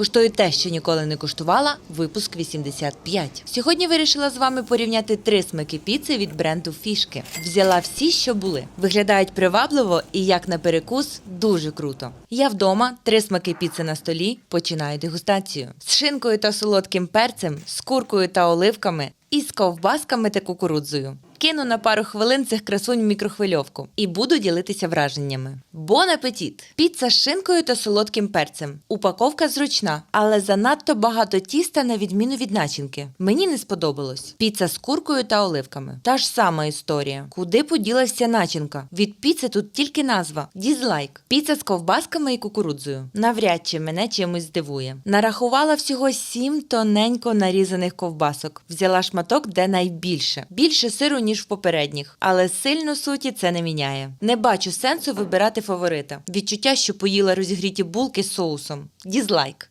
Куштую те, що ніколи не куштувала. Випуск 85. Сьогодні вирішила з вами порівняти три смаки піци від бренду Фішки. Взяла всі, що були. Виглядають привабливо і як на перекус дуже круто. Я вдома, три смаки піци на столі. Починаю дегустацію з шинкою та солодким перцем, з куркою та оливками і з ковбасками та кукурудзою. Кину на пару хвилин цих красунь в мікрохвильовку і буду ділитися враженнями. Бон апетіт! Піца з шинкою та солодким перцем. Упаковка зручна, але занадто багато тіста на відміну від начинки. Мені не сподобалось. Піца з куркою та оливками. Та ж сама історія. Куди поділася начинка? Від піци тут тільки назва дізлайк. Піца з ковбасками і кукурудзою. Навряд чи мене чимось здивує. Нарахувала всього сім тоненько нарізаних ковбасок. Взяла шматок, де найбільше. Більше сиру, ніж в попередніх, але сильно суті це не міняє. Не бачу сенсу вибирати фаворита. Відчуття, що поїла розігріті булки з соусом. Дізлайк.